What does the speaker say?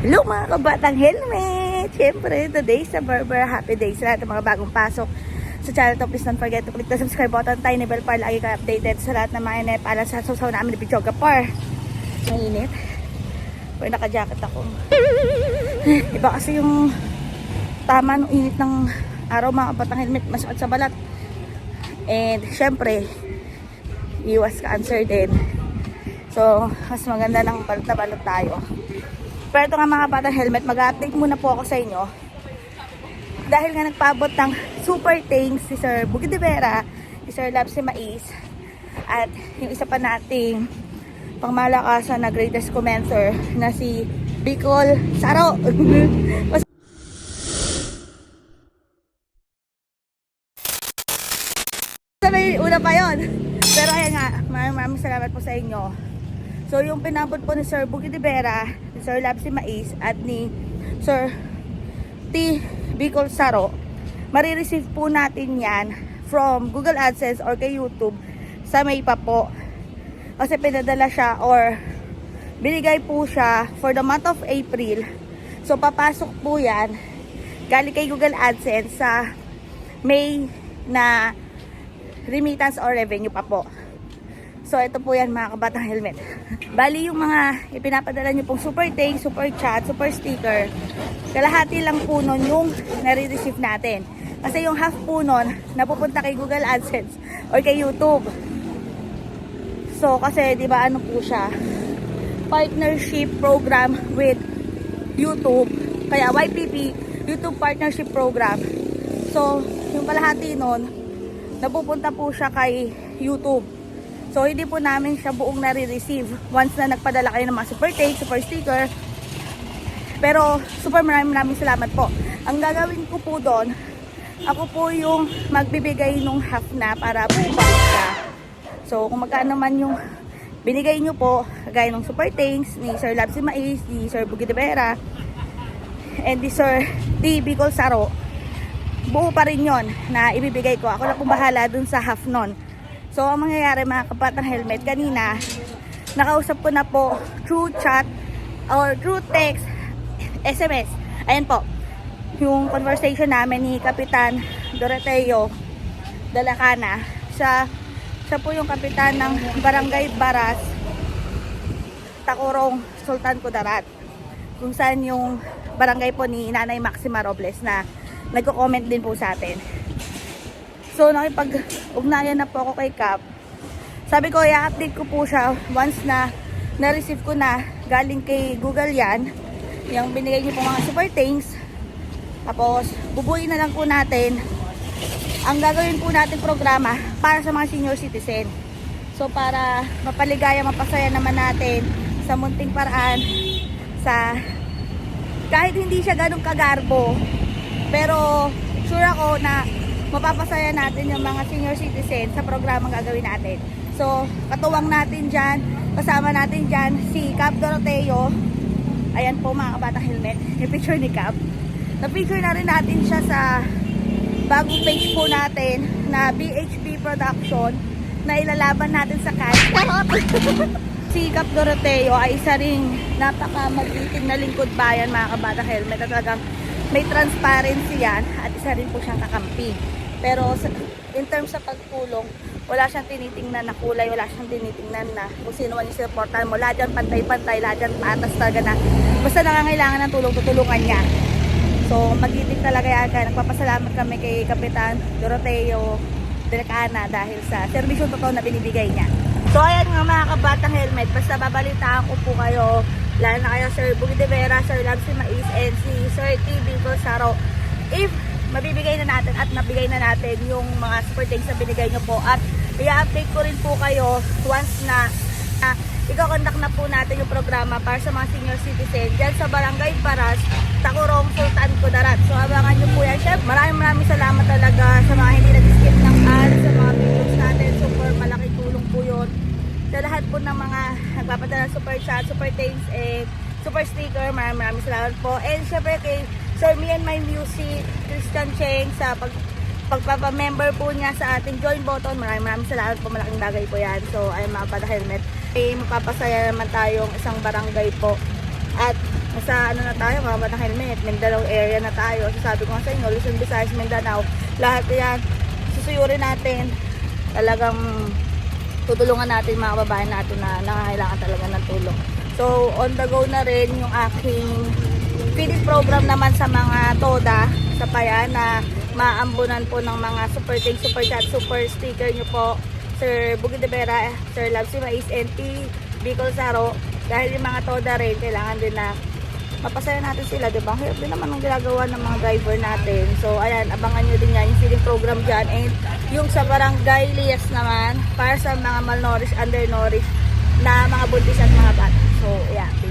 Hello mga kabatang helmet! Siyempre, today sa Berber Happy Day sa lahat ng mga bagong pasok sa channel to. Please don't forget to click the subscribe button, tiny bell para lagi ka updated sa lahat ng mga inep alam sa susaw namin ni Pichoga Par. Mainit. Pero naka-jacket ako. Iba kasi yung tama ng init ng araw mga kabatang helmet, masakit sa balat. And syempre, iwas cancer din. So, mas maganda ng balot na balot tayo. Pero ito nga mga batang helmet, mag-update muna po ako sa inyo. Dahil nga nagpaabot ng super thanks si Sir Bugid de Vera, si Sir Labs Mais, at yung isa pa nating pangmalakasan na greatest commencer na si Bicol Saro. Sabi, una pa yon. Pero ayan nga, maraming, maraming salamat po sa inyo. So yung pinabot po ni Sir Bugid de Vera, ni Sir Lapsi Mais at ni Sir T. Bicol Saro, marireceive po natin yan from Google AdSense or kay YouTube sa may pa po. Kasi pinadala siya or binigay po siya for the month of April. So papasok po yan galing kay Google AdSense sa May na remittance or revenue pa po. So, ito po yan mga kabatang helmet. Bali yung mga ipinapadala nyo pong super thanks, super chat, super sticker, kalahati lang po nun yung nare-receive natin. Kasi yung half po nun, napupunta kay Google AdSense or kay YouTube. So, kasi di ba ano po siya, partnership program with YouTube. Kaya YPP, YouTube Partnership Program. So, yung kalahati nun, napupunta po siya kay YouTube. So, hindi po namin siya buong nare-receive once na nagpadala kayo ng mga super take, super sticker. Pero, super maraming maraming salamat po. Ang gagawin ko po doon, ako po yung magbibigay nung half na para po siya. So, kung magkano man yung binigay nyo po, gaya ng super thanks ni Sir Labsi Mais, ni Sir Bugid de Vera, and ni Sir T. Bicol Saro, buo pa rin yon na ibibigay ko. Ako na pong bahala dun sa half nun. So, ang mangyayari mga kapatang helmet, kanina, nakausap ko na po through chat or through text, SMS. Ayan po, yung conversation namin ni Kapitan Doroteo Dalacana. Siya, siya po yung kapitan ng Barangay Baras, Tacorong, Sultan Kudarat. Kung saan yung barangay po ni Nanay Maxima Robles na nagko-comment din po sa atin. So, nakipag-ugnayan na po ako kay Cap. Sabi ko, i-update ko po siya once na na-receive ko na galing kay Google yan. Yung binigay niyo po mga super thanks. Tapos, bubuin na lang po natin ang gagawin po natin programa para sa mga senior citizen. So, para mapaligaya, mapasaya naman natin sa munting paraan sa kahit hindi siya ganun kagarbo pero sure ako na mapapasaya natin yung mga senior citizen sa programang gagawin natin. So, katuwang natin dyan, kasama natin dyan si Cap Doroteo. Ayan po mga kabatang helmet, yung picture ni Cap. Na-picture na rin natin siya sa bagong page po natin na BHB Production na ilalaban natin sa cash. si Cap Doroteo ay isa ring napaka magiting na lingkod bayan mga kabatang helmet at talagang may transparency yan at isa rin po siyang kakampi. Pero in terms sa pagtulong, wala siyang tinitingnan na kulay, wala siyang tinitingnan na kung sino man yung supportan mo. Lahat yan pantay-pantay, lahat yan talaga na basta nangangailangan ng tulong, tutulungan niya. So, magiting talaga yan. Kaya nagpapasalamat kami kay Kapitan Doroteo Delcana dahil sa servisyon totoo na binibigay niya. So, ayan nga mga kabatang helmet. Basta babalitaan ko po kayo lalo na kayo Sir Bugid de Vera, Sir Labsi Mais, and si Sir T. Bicol Saro. If mabibigay na natin at nabigay na natin yung mga super thanks na binigay nyo po at i-update ko rin po kayo once na uh, ikakondak na po natin yung programa para sa mga senior citizen dyan sa Barangay Paras, Tacorong, Sultan Kudarat. So abangan nyo po yan. Chef, maraming maraming salamat talaga sa mga hindi nag-skip ng ads, sa mga videos natin. Super malaking tulong po yun sa lahat po ng mga nagpapadala ng super chat, super thanks, and super sticker. Maraming maraming salamat po. And syempre kay Sir Me and My Music, Christian Cheng, sa pag pagpapamember po niya sa ating join button. Maraming maraming salamat po. Malaking bagay po yan. So, ayun mga pada helmet. Eh, mapapasaya naman tayong isang barangay po. At nasa ano na tayo, mga batang helmet, Mindanao area na tayo. So sabi ko sa inyo, Luzon, Visayas, Mindanao, lahat yan, susuyurin natin. Talagang tutulungan natin mga kababayan natin na nangangailangan talaga ng tulong. So, on the go na rin yung aking feeding program naman sa mga TODA sa Payan na maambunan po ng mga super thanks, super chat, super sticker nyo po. Sir Bugid de Vera, Sir Love si Mais, NT, Bicol Saro. Dahil yung mga TODA rin, kailangan din na mapasaya natin sila, di ba? Hirap din naman ang ginagawa ng mga driver natin. So, ayan, abangan nyo din yan, yung feeding program dyan. And yung sa barangay Lias naman, para sa mga malnourished, undernourished na mga buntis at mga bata. So, yeah.